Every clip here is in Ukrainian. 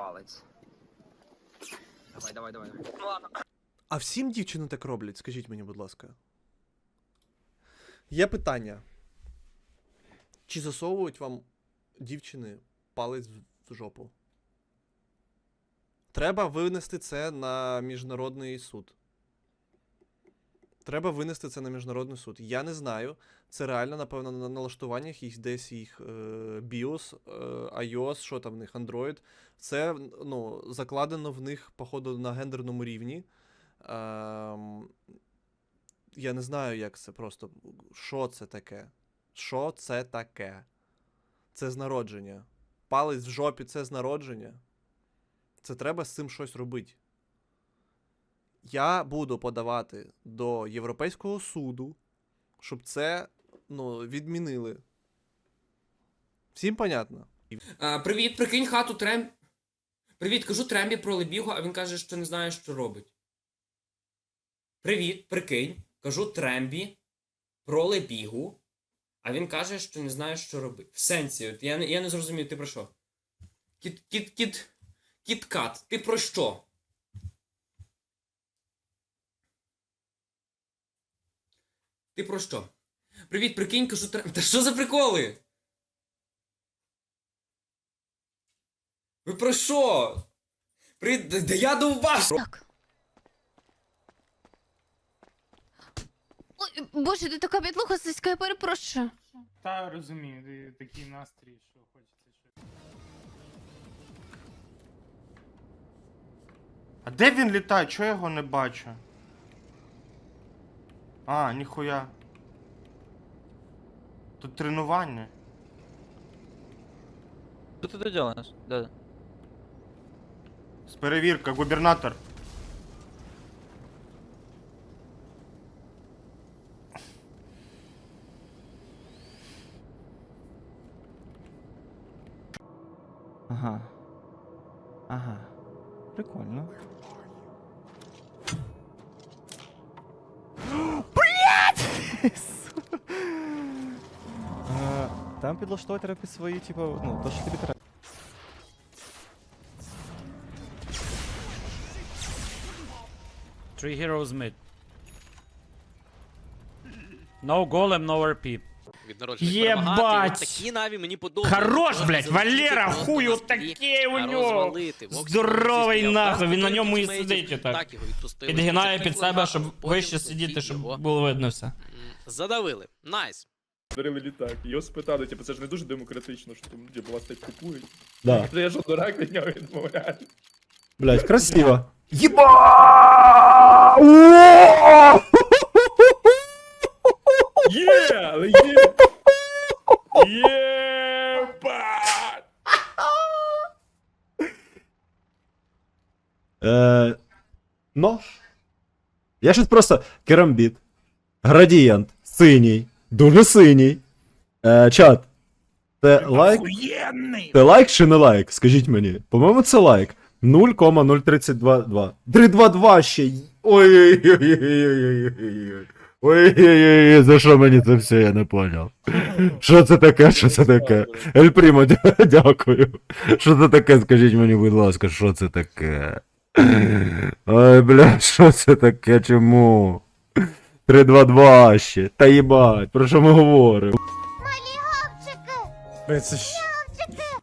палець. Давай, давай, давай. Ну ладно. А всім дівчини так роблять, скажіть мені, будь ласка. Є питання. Чи засовують вам дівчини палець в- в жопу? Треба винести це на міжнародний суд. Треба винести це на міжнародний суд. Я не знаю. Це реально, напевно, на налаштуваннях їх десь їх е, BIOS, е, iOS, що там в них, Android. Це ну, закладено в них, походу, на гендерному рівні. Ем, я не знаю, як це просто. Що це таке? Що це таке? Це з народження. Палець в жопі це з народження. Це треба з цим щось робити. Я буду подавати до Європейського суду, щоб це ну, відмінили. Всім понятно? А, привіт, прикинь хату Трем. Привіт, кажу Трембі про Лебігу, а він каже, що не знає, що робить. Привіт, прикинь. Кажу Трембі про Лебігу, а він каже, що не знає, що робить. В сенсі, от я, не- я не зрозумів, ти про що? Кіт, кіт, кіт, кіткат, ти про що? Ти про що? Привіт, прикинь, кажу Трембі. Та що за приколи? Ви про що? При... Да да я довбаш! Так. Ой, боже, ти така підлуха сиська, я перепрошую. Та розумію, ти- такий настрій, що хочеться щось. А де він літає? Чого я його не бачу? А, ніхуя. Тут тренування. Что ты тут делаешь? Да. З перевірка, губернатор. Ага. Ага. Прикольно. Е, Там підлаштовувати треба під свої, типу, ну, то, що тобі треба. Three heroes mid. No golem, no RP. від народження Єбать! перемагати. От такі наві мені подобаються. Хорош, Просто блядь, залетіти Валера, просто хуй на от столі, у нього. розвалити. Вокс Здоровий нахуй, він на потім ньому і сидить отак. Його відпустили. Підгинає Це під себе, щоб потім вище захід сидіти, щоб його, було видно все. Задавили. Найс. Дарили літак. Його спитали, типу, це ж не дуже демократично, що там типу, вас так купують. Да. Та я що дурак від нього відмовляю. Блять, красиво. Є, але є. Єбать! Е, нож. Я щось просто керамбіт. Градієнт. Синій. Дуже синій. Е, чат. Це лайк? Це лайк чи не лайк? Скажіть мені. По-моєму, це лайк. 0,0322. 322 ще. й- Ой-ой-ой-ой-ой-ой-ой. Ой-ой-ой, за що мені це все, я не поняв. Що це таке? Що це таке? Ель Прімо, дякую. Що це таке? Скажіть мені, будь ласка, що це таке? Ой, бля, що це таке? Чому? 3-2-2 ще. Та їбать, про що ми говоримо? Бля, це ж...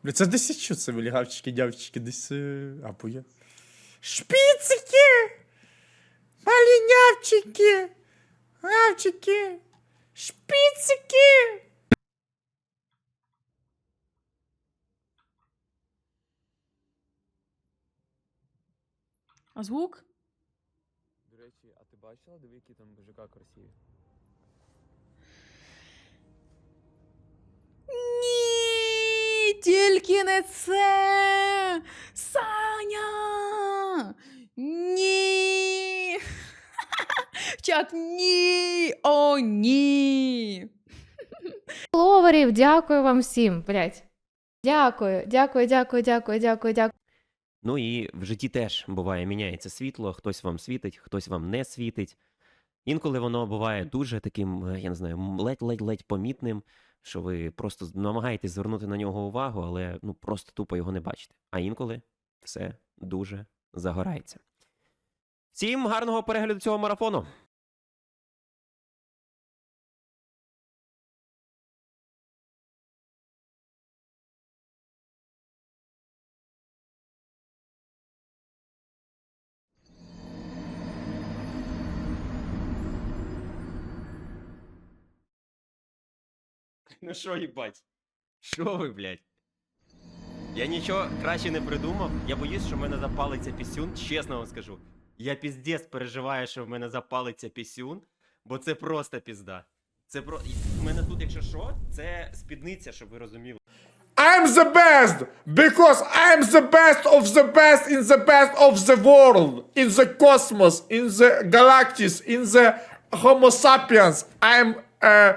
Бля, це десь що це, бля, гавчики, дявчики, десь... е, Або я... Шпіцики! Малінявчики! Гавчики! Шпіцики! А звук? Речі, а ти бачила, диви, які там БЖК красиві? Ні, тільки не це. Саня. Ні. Чат, ні. О, ні. Ловерів, дякую вам всім. Дякую, дякую, дякую, дякую, дякую, дякую. Ну і в житті теж буває, міняється світло, хтось вам світить, хтось вам не світить. Інколи воно буває дуже таким, е, я не знаю, ледь-ледь-ледь помітним, що ви просто намагаєтесь звернути на нього увагу, але ну просто тупо його не бачите. А інколи все дуже загорається. Всім гарного перегляду цього марафону! Ну що, їбать? Що ви, блядь? Я нічого краще не придумав. Я боюсь, що в мене запалиться пісюн. Чесно вам скажу. Я піздець переживаю, що в мене запалиться пісюн, бо це просто пізда. Це про. У мене тут, якщо що, це спідниця, щоб ви розуміли. I'm the best because I'm the best of the best in the best of the world, in the cosmos, in the galaxies, in the Homo sapiens. I'm uh,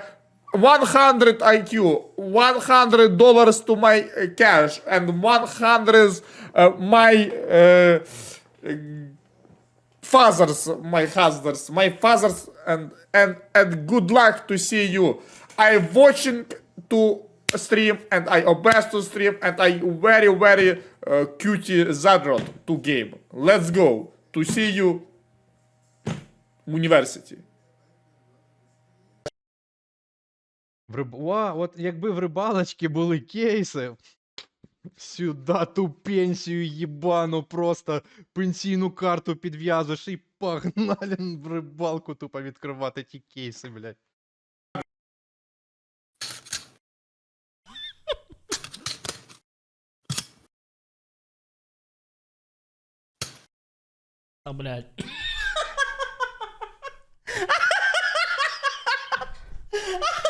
100 IQ, 100 dollars to my uh, cash, and 100 uh, my uh, fathers, my husbands, my fathers, and and and good luck to see you. I watching to stream and I obsessed to stream and I very very uh, cutie Zadrot to game. Let's go to see you university. В риб... Ва, от якби в рибалочки були кейси. Сюда ту пенсію їбану, просто пенсійну карту підв'язуєш і погнали в рибалку тупо відкривати ті кейси, блядь. А, блядь.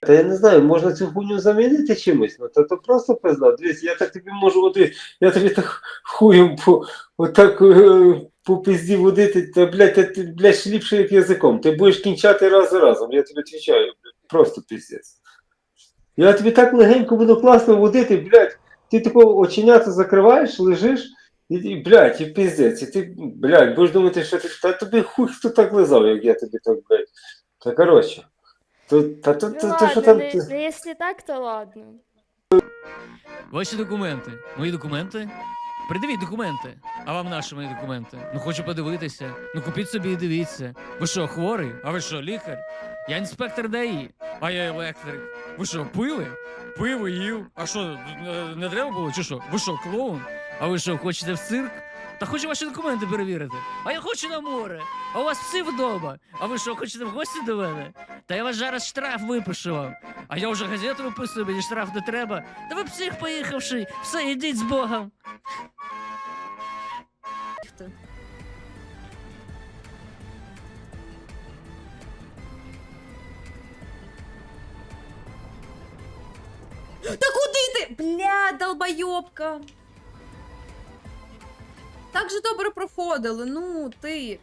Та я не знаю, можна цю хуйню замінити чимось, ну то, то просто пизда. Дивись, я так тобі можу води, я тобі так хуєм по отак е, по пизді водити, та блядь, та ти блядь, ліпше як язиком. Ти будеш кінчати раз за разом, я тобі відповідаю, блядь, просто пиздець. Я тобі так легенько буду класно водити, блядь, ти такого оченята закриваєш, лежиш, і, і блядь, і пиздець, і ти, блядь, будеш думати, що ти, та тобі хуй хто так лизав, як я тобі так, блядь. Та коротше. То, та, то, то, то, що там... ти- ну, якщо так, то ладно. Ваші документи. Мої документи? Придивіть документи. А вам наші мої документи? Ну хочу подивитися. Ну купіть собі і дивіться. Ви що, хворий? А ви що, лікар? Я інспектор ДАІ, а я електрик. Ви що, пили? Пиво їв. А що, не треба було? Чи що? Ви що, клоун? А ви що, хочете в цирк? Та хочу ваші документи перевірити. А я хочу на море. А у вас всі вдома. А ви що, хочете в гості до мене? Та я вас зараз штраф випишу вам. А я вже газету виписую, мені штраф не треба. Та ви псих поїхавши. Все, ідіть з Богом. Та куди ти? Бля, долбойобка. Так же добре проходили, ну ти.